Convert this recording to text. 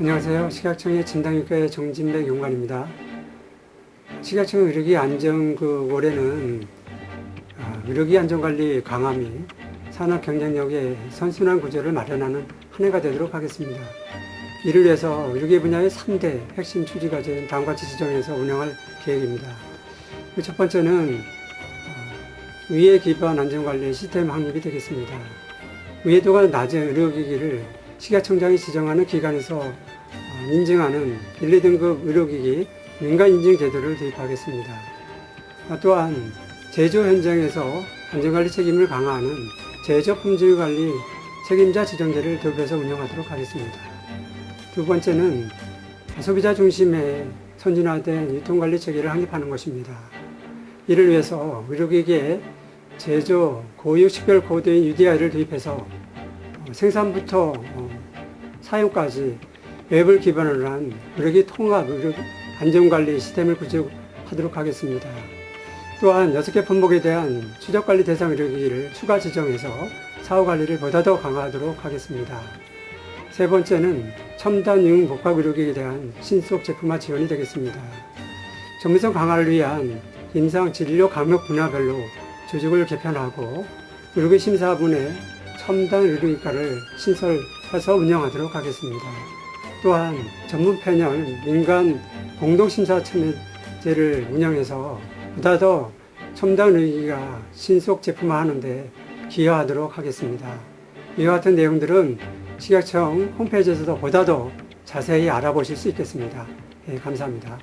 안녕하세요. 식약청의 진당육회 정진백 용관입니다. 식약청 의료기 안정 그 올해는 아, 의료기 안전관리 강화 및 산업 경쟁력의 선순환 구조를 마련하는 한 해가 되도록 하겠습니다. 이를 위해서 의료기 분야의 3대 핵심 추지 과제는 다음과 같이 지정해서 운영할 계획입니다. 그첫 번째는 어, 의회 기반 안전관리 시스템 확립이 되겠습니다. 의회도가 낮은 의료기기를 식약청장이 지정하는 기관에서 어, 인증하는 1, 2등급 의료기기 민간 인증 제도를 도입하겠습니다. 아, 또한 제조 현장에서 안전관리 책임을 강화하는 제조 품질 관리 책임자 지정제를 도입해서 운영하도록 하겠습니다. 두 번째는 소비자 중심의 선진화된 유통관리 체계를 확립하는 것입니다. 이를 위해서 의료기기에 제조 고유 식별 코드인 UDI를 도입해서 어, 생산부터 어, 사용까지 웹을 기반으로 한 의료기 통합 의료 안전관리 시스템을 구축하도록 하겠습니다. 또한 6개 품목에 대한 추적관리 대상 의료기기를 추가 지정해서 사후관리를 보다 더 강화하도록 하겠습니다. 세 번째는 첨단 융 복합 의료기기에 대한 신속 제품화 지원이 되겠습니다. 전문성 강화를 위한 임상 진료 강력 분야별로 조직을 개편하고 의료기 심사분의 첨단 의료기과를 신설해서 운영하도록 하겠습니다. 또한 전문 패널 민간 공동심사체제를 운영해서 보다 더 첨단 의료기가 신속 제품화하는데 기여하도록 하겠습니다. 이와 같은 내용들은 식약청 홈페이지에서도 보다 더 자세히 알아보실 수 있겠습니다. 예, 감사합니다.